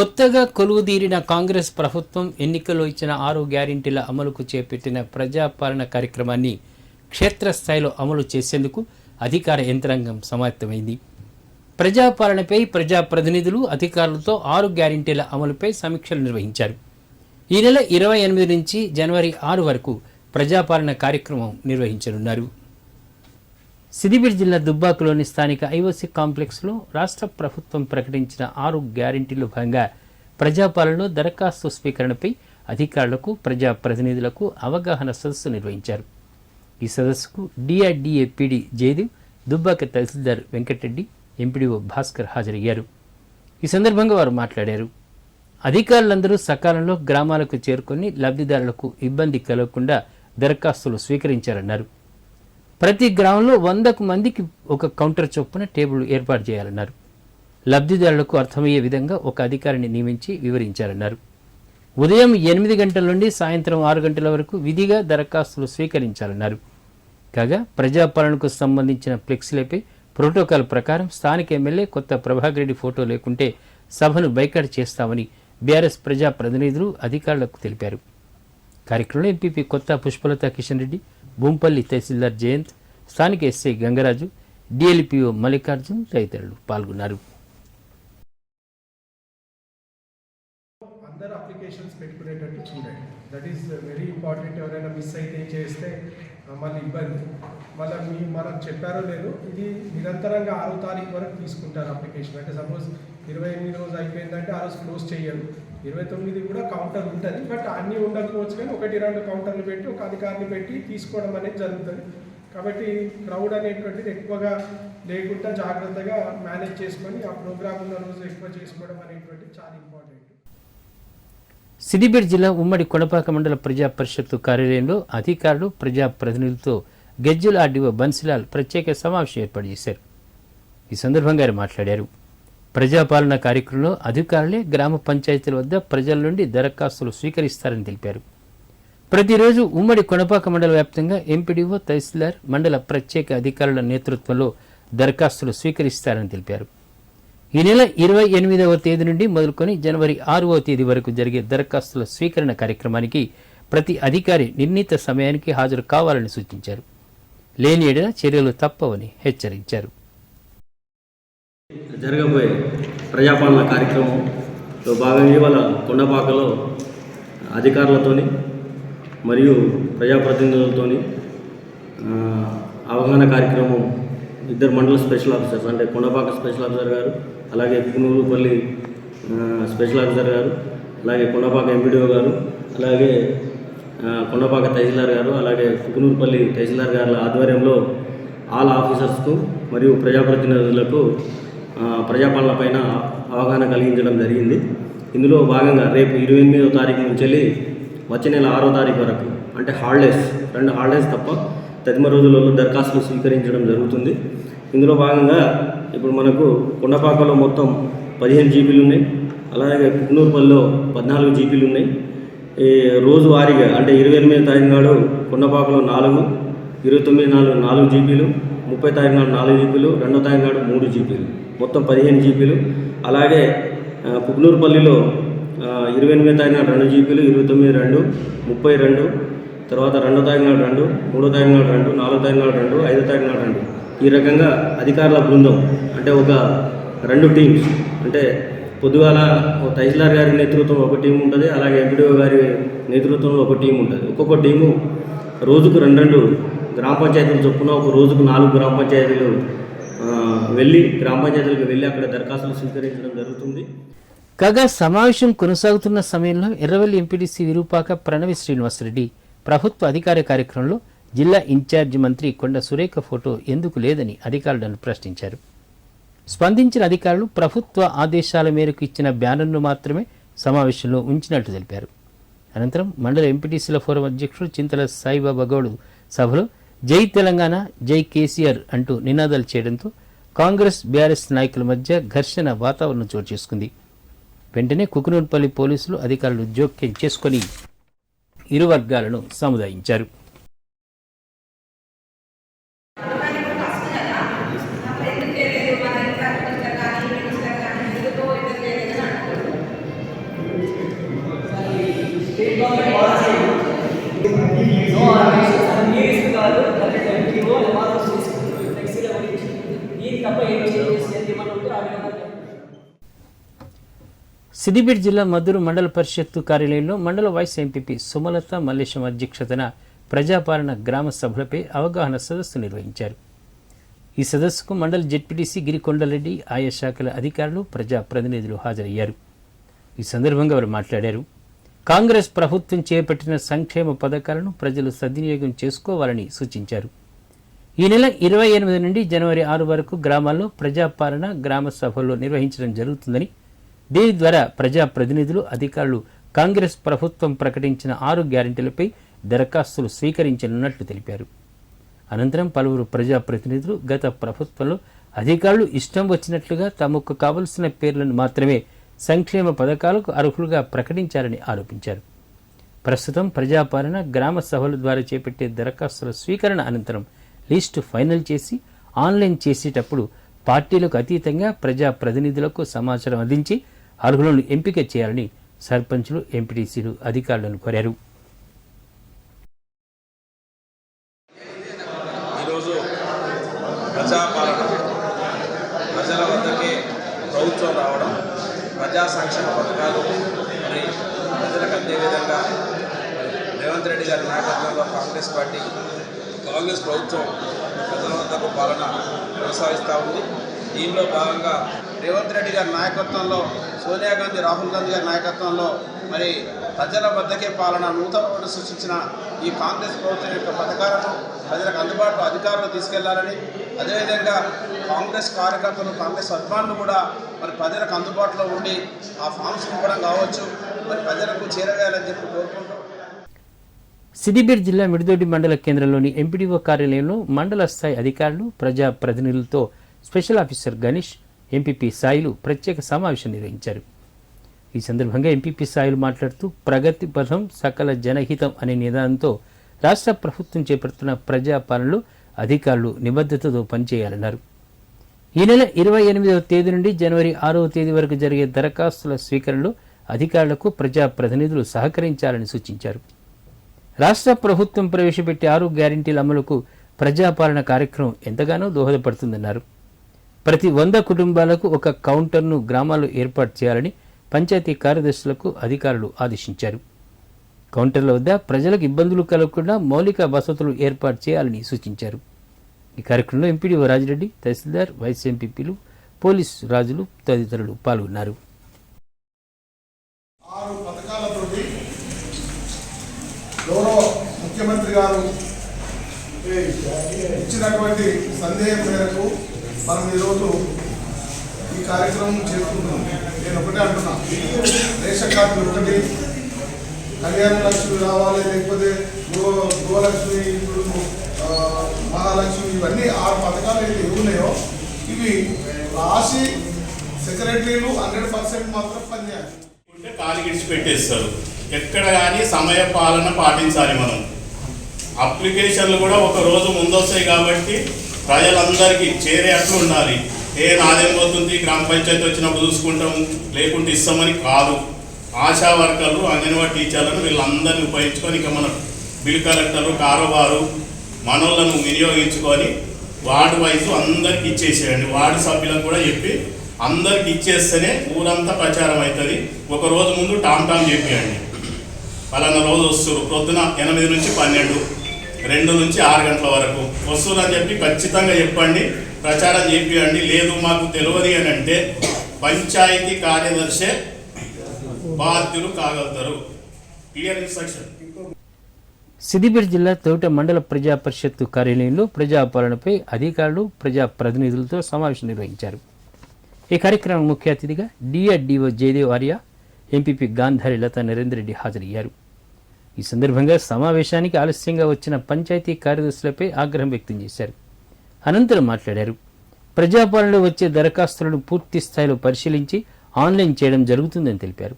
కొత్తగా కొలువుదీరిన కాంగ్రెస్ ప్రభుత్వం ఎన్నికల్లో ఇచ్చిన ఆరు గ్యారెంటీల అమలుకు చేపట్టిన ప్రజాపాలన కార్యక్రమాన్ని క్షేత్రస్థాయిలో అమలు చేసేందుకు అధికార యంత్రాంగం సమాయత్తమైంది ప్రజాపాలనపై ప్రజాప్రతినిధులు అధికారులతో ఆరు గ్యారెంటీల అమలుపై సమీక్షలు నిర్వహించారు. ఈ నెల ఇరవై ఎనిమిది నుంచి జనవరి ఆరు వరకు ప్రజాపాలన కార్యక్రమం నిర్వహించనున్నారు. సిద్దిపేట జిల్లా దుబ్బాకులోని స్థానిక ఐఓసీ కాంప్లెక్స్లో రాష్ట్ర ప్రభుత్వం ప్రకటించిన ఆరు గ్యారెంటీలు భాగంగా ప్రజాపాలనలో దరఖాస్తు స్వీకరణపై అధికారులకు ప్రజాప్రతినిధులకు అవగాహన సదస్సు నిర్వహించారు. ఈ సదస్సుకు డిఆర్డీఏ పీడీ జయదేవ్ దుబ్బాక తహసీల్దార్ వెంకటరెడ్డి ఎంపీడీఓ భాస్కర్ హాజరయ్యారు. ఈ సందర్భంగా వారు మాట్లాడారు. అధికారులందరూ సకాలంలో గ్రామాలకు చేరుకొని లబ్ధిదారులకు ఇబ్బంది కలగకుండా దరఖాస్తులు స్వీకరించారన్నారు. ప్రతి గ్రామంలో వందకు మందికి ఒక కౌంటర్ చొప్పున టేబుల్ ఏర్పాటు చేయాలన్నారు. లబ్ధిదారులకు అర్థమయ్యే విధంగా ఒక అధికారిని నియమించి వివరించారన్నారు ఉదయం ఎనిమిది గంటల నుండి సాయంత్రం ఆరు గంటల వరకు విధిగా దరఖాస్తులు స్వీకరించాలన్నారు. కాగా ప్రజాపాలనకు సంబంధించిన ఫ్లెక్సీలపై ప్రోటోకాల్ ప్రకారం స్థానిక ఎమ్మెల్యే కొత్త ప్రభాకర్ రెడ్డి ఫోటో లేకుంటే సభను బైకాట్ చేస్తామని బీఆర్ఎస్ ప్రజా ప్రతినిధులు అధికారులకు తెలిపారు. కార్యక్రమంలో ఎంపీపీ కొత్త పుష్పలత కిషన్ రెడ్డి భూంపల్లి తహసీల్దార్ జయంత్ స్థానిక ఎస్ఐ గంగరాజు డిఎల్పిఓ మల్లికార్జున్ తదితరులు పాల్గొన్నారు. అందరు అప్లికేషన్స్ పెట్టుకునేటట్టు చూడండి. దట్ ఈస్ వెరీ ఇంపార్టెంట్ ఎవరైనా మిస్ అయితే చేస్తే మళ్ళీ ఇబ్బంది. మళ్ళీ మీ మనం చెప్పారో లేదు ఇది నిరంతరంగా ఆరో తారీఖు వరకు తీసుకుంటారు అప్లికేషన్. అంటే సపోజ్ ఇరవై ఎనిమిది రోజు అయిపోయిందంటే ఆ రోజు క్లోజ్ చేయరు. ఇరవై తొమ్మిది కూడా కౌంటర్ ఉంటుంది బట్ అన్నీ ఉండకపోవచ్చు కానీ ఒకటి రెండు కౌంటర్లు పెట్టి ఒక అధికారిని పెట్టి తీసుకోవడం అనేది జరుగుతుంది. కాబట్టి క్రౌడ్ అనేటువంటిది ఎక్కువగా లేకుండా జాగ్రత్తగా మేనేజ్ చేసుకొని ఆ ప్రోగ్రామ్ ఉన్న రోజు ఎక్కువ చేసుకోవడం అనేటువంటిది చాలా ఇంపార్టెంట్ సిద్దిపేట జిల్లా ఉమ్మడి కొడపాక మండల ప్రజా పరిషత్తు కార్యాలయంలో అధికారులు ప్రజా ప్రతినిధులతో గెజ్జల్ ఆర్డీఓ బన్సిలాల్ ప్రత్యేక సమావేశం ఏర్పాటు చేశారు. ఈ సందర్భంగా ఆయన మాట్లాడారు. ప్రజాపాలన కార్యక్రమంలో అధికారులే గ్రామ పంచాయతీల వద్ద ప్రజల నుండి దరఖాస్తులు స్వీకరిస్తారని తెలిపారు. ప్రతిరోజు ఉమ్మడి కొనపాక మండల వ్యాప్తంగా ఎంపీడీఓ తహసీల్దార్ మండల ప్రత్యేక అధికారుల నేతృత్వంలో దరఖాస్తులు స్వీకరిస్తారని తెలిపారు. ఈ నెల ఇరవై ఎనిమిదవ తేదీ నుండి మొదలుకొని జనవరి ఆరవ తేదీ వరకు జరిగే దరఖాస్తుల స్వీకరణ కార్యక్రమానికి ప్రతి అధికారి నిర్ణీత సమయానికి హాజరు కావాలని సూచించారు. లేని ఎడల చర్యలు తప్పవని హెచ్చరించారు. జరగబోయే ప్రజాపాలన కార్యక్రమంలో భాగంగా ఇవాళ కొండపాకలో అధికారులతోని మరియు ప్రజాప్రతినిధులతోని అవగాహన కార్యక్రమం ఇద్దరు మండల స్పెషల్ ఆఫీసర్స్ అంటే కొండపాక స్పెషల్ ఆఫీసర్ గారు అలాగే పునూరుపల్లి స్పెషల్ ఆఫీసర్ గారు అలాగే కొండపాక ఎంపీడీఓ గారు అలాగే కొండపాక తహసీల్దార్ గారు అలాగే కుకునూరుపల్లి తహసీల్దార్ గారి ఆధ్వర్యంలో ఆల్ ఆఫీసర్స్కు మరియు ప్రజాప్రతినిధులకు ప్రజాపాలన పైన అవగాహన కలిగించడం జరిగింది. ఇందులో భాగంగా రేపు ఇరవై ఎనిమిదో తారీఖు నుంచి వెళ్ళి వచ్చే నెల ఆరో తారీఖు వరకు అంటే హాలిడేస్ రెండు హాలిడేస్ తప్ప తదిమ రోజులలో దరఖాస్తులు స్వీకరించడం జరుగుతుంది. ఇందులో భాగంగా ఇప్పుడు మనకు కొండపాకలో మొత్తం పదిహేను జీబీలు ఉన్నాయి. అలాగే కుక్నూరుపల్లిలో పద్నాలుగు జీబీలు ఉన్నాయి. ఈ రోజువారీగా అంటే ఇరవై ఎనిమిది తారీఖు నాడు కొండపాకలో నాలుగు ఇరవై తొమ్మిది నాలుగు నాలుగు జీబీలు ముప్పై తారీఖు నాడు నాలుగు జీబీలు రెండో తారీఖు నాడు మూడు జీబీలు మొత్తం పదిహేను జీబీలు. అలాగే ఆ, ఇరవై ఎనిమిది తారీఖు రెండు జీబీలు ఇరవై తొమ్మిది రెండు ముప్పై రెండు తర్వాత రెండో తారీఖు రెండు మూడో తారీఖు రెండు నాలుగో తారీఖు రెండు ఐదో తారీఖు రెండు. ఈ రకంగా అధికారుల బృందం అంటే ఒక రెండు టీమ్స్ అంటే పొద్దుగాల తహసీల్దార్ గారి నేతృత్వంలో ఒక టీం ఉంటుంది అలాగే ఎంపీడీఓ గారి నేతృత్వంలో ఒక టీం ఉంటుంది. ఒక్కొక్క టీము రోజుకు రెండు రెండు గ్రామ పంచాయతీలు చొప్పున ఒక రోజుకు నాలుగు గ్రామ పంచాయతీలు వెళ్ళి గ్రామ పంచాయతీలకు వెళ్ళి అక్కడ దరఖాస్తులు స్వీకరించడం జరుగుతుంది. కాగా సమావేశం కొనసాగుతున్న సమయంలో ఎర్రవల్లి ఎంపీడీసీ విరూపాక ప్రణవి శ్రీనివాసరెడ్డి ప్రభుత్వ అధికార కార్యక్రమంలో జిల్లా ఇన్ఛార్జి మంత్రి కొండ సురేఖ ఫోటో ఎందుకు లేదని అధికారులను ప్రశ్నించారు. స్పందించిన అధికారులు ప్రభుత్వ ఆదేశాల మేరకు ఇచ్చిన బ్యానర్ను మాత్రమే సమావేశంలో ఉంచినట్లు తెలిపారు. అనంతరం మండల ఎంపీటీసీల ఫోరం అధ్యక్షుడు చింతల సాయిబాబా గౌడ్ సభలో జై తెలంగాణ జై కేసీఆర్ అంటూ నినాదాలు చేయడంతో కాంగ్రెస్ బీఆర్ఎస్ నాయకుల మధ్య ఘర్షణ వాతావరణం చోటు చేసుకుంది. వెంటనే కుకునూర్పల్లి పోలీసులు అధికారులు జోక్యం చేసుకొని ఇరు వర్గాలను సముదాయించారు. సిద్దిపేట జిల్లా మద్దూరు మండల పరిషత్తు కార్యాలయంలో మండల వైస్ ఎంపీపీ సుమలత మల్లేశం అధ్యక్షతన ప్రజాపాలన గ్రామ సభలపై అవగాహన సదస్సు నిర్వహించారు. ఈ సదస్సుకు మండల జెడ్పీటీసీ గిరికొండలరెడ్డి ఆయా శాఖల అధికారులు ప్రజా ప్రతినిధులు హాజరయ్యారు. ఈ సందర్భంగా వారు మాట్లాడారు. కాంగ్రెస్ ప్రభుత్వం చేపట్టిన సంక్షేమ పథకాలను ప్రజలు సద్వినియోగం చేసుకోవాలని సూచించారు. ఈ నెల ఇరవై ఎనిమిది నుండి జనవరి ఆరు వరకు గ్రామాల్లో ప్రజాపాలన గ్రామ సభల్లో నిర్వహించడం జరుగుతుందని దీని ద్వారా ప్రజా ప్రతినిధులు అధికారులు కాంగ్రెస్ ప్రభుత్వం ప్రకటించిన ఆరు గ్యారెంటీలపై దరఖాస్తులు స్వీకరించనున్నట్లు తెలిపారు. అనంతరం పలువురు ప్రజాప్రతినిధులు గత ప్రభుత్వంలో అధికారులు ఇష్టం వచ్చినట్లుగా తమకు కావలసిన పేర్లను మాత్రమే సంక్షేమ పథకాలకు అర్హులుగా ప్రకటించారని ఆరోపించారు. ప్రస్తుతం ప్రజాపాలన గ్రామ సభల ద్వారా చేపట్టే దరఖాస్తుల స్వీకరణ అనంతరం లిస్టు ఫైనల్ చేసి ఆన్లైన్ చేసేటప్పుడు పార్టీలకు అతీతంగా ప్రజా ప్రతినిధులకు సమాచారం అందించి అర్హులను ఎంపిక చేయాలని సర్పంచులు ఎంపీటీసీలు అధికారులను కోరారు. ఈరోజు ప్రజాపాలన ప్రజల వద్దకే ప్రభుత్వం రావడం ప్రజా సంక్షేమ పథకాలు మరి ప్రజలకు అందే విధంగా రేవంత్ రెడ్డి గారి నాయకత్వంలో కాంగ్రెస్ పార్టీ కాంగ్రెస్ ప్రభుత్వం ప్రజల వద్దకు పాలన కొనసాగిస్తూ ఉంది. దీనిలో భాగంగా రేవంత్ రెడ్డి గారి నాయకత్వంలో సోనియా గాంధీ రాహుల్ గాంధీ గారి నాయకత్వంలో మరి ప్రజల వద్దకే పాలన నూతన సృష్టించిన ఈ కాంగ్రెస్ ప్రభుత్వం యొక్క పథకాలను ప్రజలకు అందుబాటులో అధికారులు తీసుకెళ్ళాలని అదేవిధంగా కాంగ్రెస్ కార్యకర్తలు కాంగ్రెస్ అభిమానులు కూడా మరి ప్రజలకు అందుబాటులో ఉండి ఆ ఫామ్స్ ఇవ్వడం కావచ్చు మరి ప్రజలకు చేరవేయాలని చెప్పి కోరుకుంటూ. సిద్దిపేట జిల్లా మిడిదొడ్డి మండల కేంద్రంలోని ఎంపీడీఓ కార్యాలయంలో మండల స్థాయి అధికారులు ప్రజా ప్రతినిధులతో special officer Ganesh MPP Sailu ప్రత్యేక సమావేశం నిర్వహించారు. ఈ సందర్భంగా ఎంపీపీ సాయిలు మాట్లాడుతూ ప్రగతి పథం సకల జనహితం అనే నిదానంతో రాష్ట్ర ప్రభుత్వం చేపడుతున్న ప్రజాపాలనలో అధికారులు నిబద్ధతతో పనిచేయాలన్నారు. ఈ నెల ఇరవై ఎనిమిదవ తేదీ నుండి జనవరి ఆరవ తేదీ వరకు జరిగే దరఖాస్తుల స్వీకరణలో అధికారులకు ప్రజా ప్రతినిధులు సహకరించాలని సూచించారు. రాష్ట్ర ప్రభుత్వం ప్రవేశపెట్టే ఆరు గ్యారంటీల అమలుకు ప్రజాపాలన కార్యక్రమం ఎంతగానో దోహదపడుతుందన్నారు. ప్రతి వంద కుటుంబాలకు ఒక కౌంటర్ను గ్రామాల్లో ఏర్పాటు చేయాలని పంచాయతీ కార్యదర్శులకు అధికారులు ఆదేశించారు. కౌంటర్ల వద్ద ప్రజలకు ఇబ్బందులు కలగకుండా మౌలిక వసతులు ఏర్పాటు చేయాలని సూచించారు. ఈ కార్యక్రమంలో ఎంపీడీఓ రాజిరెడ్డి తహసీల్దార్ వైస్ ఎంపీపీలు పోలీసు రాజులు తదితరులు పాల్గొన్నారు. ఆరు పథకాలతోటి గౌరవ ముఖ్యమంత్రి గారు ఇచ్చినటువంటి సందేహం మేరకు మనం ఈరోజు ఈ కార్యక్రమం చేసుకుంటున్నాం నేను ఒకటే అంటున్నా. రేషన్ కార్డు ఒకటి కళ్యాణ లక్ష్మి రావాలి లేకపోతే గృహ గృహలక్ష్మి ఇప్పుడు మహాలక్ష్మి ఇవన్నీ ఆరు పథకాలు అయితే ఏవి ఉన్నాయో ఇవి రాసి సెక్రటరీలు హండ్రెడ్ పర్సెంట్ మాత్రం పనిచేయాలి. ఉంటే కాలు గిడిచి పెట్టేస్తారు. ఎక్కడ కానీ సమయ పాలన పాటించాలి మనం. అప్లికేషన్లు కూడా ఒక రోజు ముందొస్తాయి కాబట్టి ప్రజలందరికీ చేరే అట్లు ఉండాలి. ఏ నాదేం పోతుంది? గ్రామ పంచాయతీ వచ్చినప్పుడు చూసుకుంటాం. లేకుంటే ఇస్తామని కాదు. ఆశా వర్కర్లు అంగన్వాడీ టీచర్లను వీళ్ళందరినీ ఉపయోగించుకొని ఇక మన బిల్ కలెక్టర్లు కారోబారు మనోళ్ళను వినియోగించుకొని వార్డు వైజ్ అందరికి ఇచ్చేసేయండి. వార్డు సభ్యులకు కూడా చెప్పి అందరికి ఇచ్చేస్తేనే ఊరంతా ప్రచారం అవుతుంది. ఒక రోజు ముందు టామ్ టామ్ చెప్పేయండి. పలానా రోజు వస్తారు ప్రొద్దున ఎనిమిది నుంచి పన్నెండు. రెండు నుంచి ఆరు గంటల వరకు. వస్తుందని చెప్పి ఖచ్చితంగా చెప్పండి ప్రచారం చేపియండి. లేదు మాకు తెలియదు అని అంటే పంచాయతీ కార్యదర్శి బాధ్యులు కాగలుగుతారు. క్లియర్ ఇన్స్ట్రక్షన్ సిద్దిపేట జిల్లా తోట మండల ప్రజా పరిషత్తు కార్యాలయంలో ప్రజాపాలనపై అధికారులు ప్రజా ప్రతినిధులతో సమావేశం నిర్వహించారు. ఈ కార్యక్రమం ముఖ్య అతిథిగా డిఆర్డిఓ జయదేవ్ ఆర్య ఎంపీపీ గాంధారి లతా నరేందర్ రెడ్డి హాజరయ్యారు. ఈ సందర్భంగా సమావేశానికి ఆలస్యంగా వచ్చిన పంచాయతీ కార్యదర్శులపై ఆగ్రహం వ్యక్తం చేశారు. అనంతరం మాట్లాడారు. ప్రజాపాలనలో వచ్చే దరఖాస్తులను పూర్తి స్థాయిలో పరిశీలించి ఆన్లైన్ చేయడం జరుగుతుందని తెలిపారు.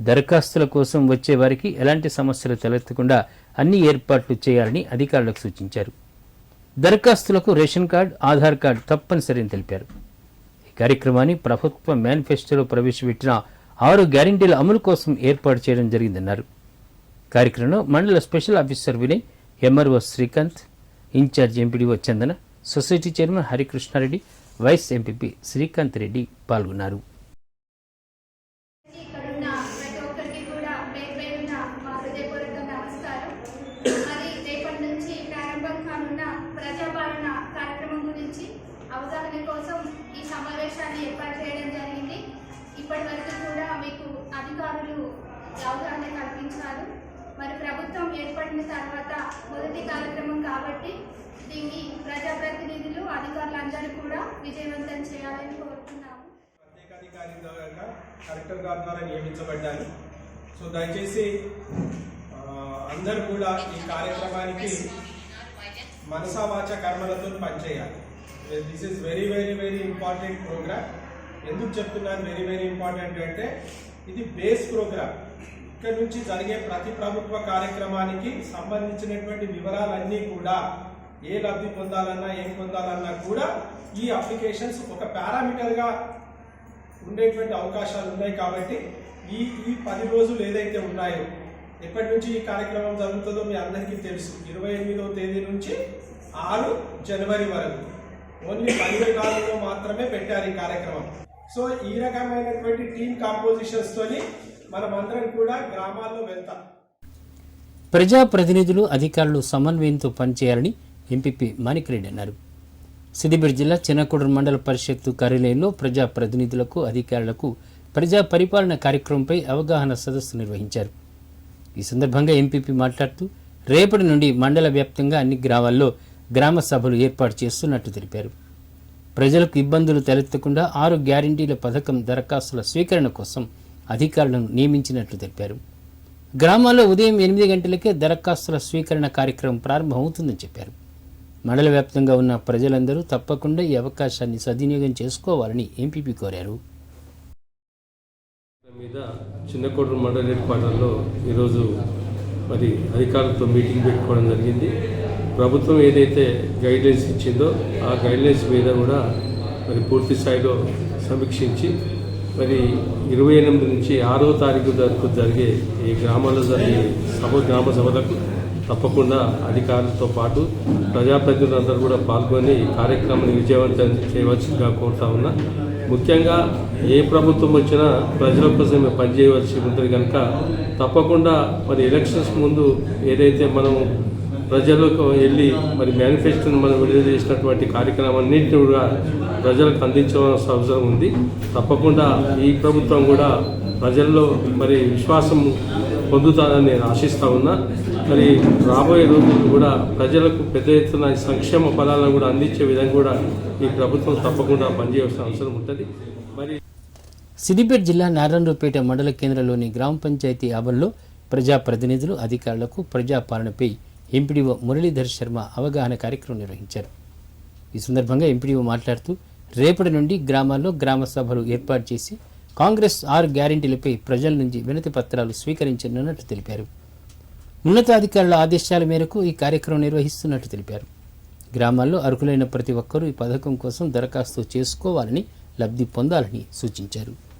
దరఖాస్తుల కోసం వచ్చే వారికి ఎలాంటి సమస్యలు తలెత్తకుండా అన్ని ఏర్పాట్లు చేయాలని అధికారులకు సూచించారు. దరఖాస్తులకు రేషన్ కార్డు ఆధార్ కార్డు తప్పనిసరి అని తెలిపారు. ఈ కార్యక్రమాన్ని ప్రభుత్వ మేనిఫెస్టోలో ప్రవేశపెట్టిన ఆరు గ్యారంటీల అమలు కోసం ఏర్పాటు చేయడం జరిగిందన్నారు. కార్యక్రమంలో మండల special officer Vinay MRO Srikanth in charge MPDO Chandana society chairman Harikrishnareddy vice MPP Srikanth Reddy పాల్గొన్నారు. ఏర్పాటు చేయడం జరిగింది. ఇప్పటి వరకు కూడా మీకు అధికారులు అవగాహన కల్పించారు. మరి ప్రభుత్వం ఏర్పడిన తర్వాత మొదటి కార్యక్రమం కాబట్టి దీన్ని ప్రజాప్రతినిధులు అధికారులందరూ కూడా విజయవంతం చేయాలని కోరుతున్నాము. ప్రత్యేకాధికారి ద్వారా కలెక్టర్ గారి ద్వారా నియమించబడ్డాను సో దయచేసి అందరూ కూడా ఈ కార్యక్రమానికి మనసావాచ కర్మలతో పనిచేయాలి. This is very very very important program ఎందుకు చెప్తున్నాను వెరీ వెరీ ఇంపార్టెంట్ అంటే ఇది బేస్ ప్రోగ్రామ్ ఇక్కడ నుంచి జరిగే ప్రతి ప్రభుత్వ కార్యక్రమానికి సంబంధించినటువంటి వివరాలన్నీ కూడా ఏ లబ్ధి పొందాలన్నా ఏం పొందాలన్నా కూడా ఈ అప్లికేషన్స్ ఒక పారామీటర్గా ఉండేటువంటి అవకాశాలు ఉన్నాయి కాబట్టి ఈ ఈ పది రోజులు ఏదైతే ఉన్నాయో ఎప్పటి నుంచి ఈ కార్యక్రమం జరుగుతుందో మీ అందరికీ తెలుసు. ఇరవై ఎనిమిదవ తేదీ నుంచి ఆరు జనవరి వరకు. ఓన్లీ పదిహేను కాలంలో మాత్రమే పెట్టారు ఈ కార్యక్రమం. సో ఈ రకమైనటువంటి టీమ్ కాంపోజిషన్స్తోని మనమందరం కూడా గ్రామాల్లో వెళ్తాం. ప్రజాప్రతినిధులు అధికారులు సమన్వయంతో పనిచేయాలని ఎంపీపీ మాణిక్రెడ్డి అన్నారు. సిద్దిపేట జిల్లా చిన్నకూడూరు మండల పరిషత్తు కార్యాలయంలో ప్రజాప్రతినిధులకు అధికారులకు ప్రజా పరిపాలన కార్యక్రమంపై అవగాహన సదస్సు నిర్వహించారు. ఈ సందర్భంగా ఎంపీపీ మాట్లాడుతూ రేపటి నుండి మండల వ్యాప్తంగా అన్ని గ్రామాల్లో గ్రామ సభలు ఏర్పాటు చేస్తున్నట్టు తెలిపారు. ప్రజలకు ఇబ్బందులు తలెత్తకుండా ఆరు గ్యారంటీల పథకం దరఖాస్తుల స్వీకరణ కోసం అధికారులను నియమించినట్లు తెలిపారు. గ్రామాల్లో ఉదయం ఎనిమిది గంటలకే దరఖాస్తుల స్వీకరణ కార్యక్రమం ప్రారంభమవుతుందని చెప్పారు. మండల వ్యాప్తంగా ఉన్న ప్రజలందరూ తప్పకుండా ఈ అవకాశాన్ని సద్వినియోగం చేసుకోవాలని ఎంపీపీ కోరారు. మీద చిన్నకోటూరు మండల హెడ్ ఈరోజు మరి అధికారులతో మీటింగ్ పెట్టుకోవడం జరిగింది. ప్రభుత్వం ఏదైతే గైడ్లైన్స్ ఇచ్చిందో ఆ గైడ్లైన్స్ మీద కూడా మరి పూర్తి స్థాయిలో సమీక్షించి మరి ఇరవై ఎనిమిది నుంచి ఆరో తారీఖు వరకు జరిగే ఈ గ్రామాల్లో జరిగే సభ గ్రామ సభలకు తప్పకుండా అధికారులతో పాటు ప్రజాప్రతినిధులందరూ కూడా పాల్గొని ఈ కార్యక్రమాన్ని విజయవంతం చేయవలసిందిగా కోరుతా ఉన్నా. ముఖ్యంగా ఏ ప్రభుత్వం వచ్చినా ప్రజల కోసమే పనిచేయవలసి ఉంటుంది కనుక తప్పకుండా మరి ఎలక్షన్స్ ముందు ఏదైతే మనం ప్రజలకు వెళ్ళి మరి మేనిఫెస్టోని మనం విడుదల చేసినటువంటి కార్యక్రమాన్నింటినీ కూడా ప్రజలకు అందించవలసిన అవసరం ఉంది. తప్పకుండా ఈ ప్రభుత్వం కూడా ప్రజల్లో మరి విశ్వాసం పొందుతానని నేను ఆశిస్తా ఉన్నా. మరి రాబోయే రోజులు కూడా ప్రజలకు పెద్ద ఎత్తున సంక్షేమ ఫలాలను కూడా అందించే విధంగా కూడా ఈ ప్రభుత్వం తప్పకుండా పనిచేయాల్సిన అవసరం ఉంటుంది. మరి సిద్దిపేట జిల్లా నారాయణరావుపేట మండల కేంద్రంలోని గ్రామ పంచాయతీ ఆవరణలో ప్రజాప్రతినిధులు అధికారులకు ప్రజాపాలనపై ఎంపీడీఓ మురళీధర్ శర్మ అవగాహన కార్యక్రమం నిర్వహించారు. ఈ సందర్భంగా ఎంపీడీఓ మాట్లాడుతూ రేపటి నుండి గ్రామాల్లో గ్రామ సభలు ఏర్పాటు చేసి కాంగ్రెస్ ఆరు గ్యారెంటీలపై ప్రజల నుంచి వినతి పత్రాలు స్వీకరించనున్నట్టు తెలిపారు. ఉన్నతాధికారుల ఆదేశాల మేరకు ఈ కార్యక్రమం నిర్వహిస్తున్నట్టు తెలిపారు. గ్రామాల్లో అర్హులైన ప్రతి ఒక్కరూ ఈ పథకం కోసం దరఖాస్తు చేసుకోవాలని లబ్ధి పొందాలని సూచించారు.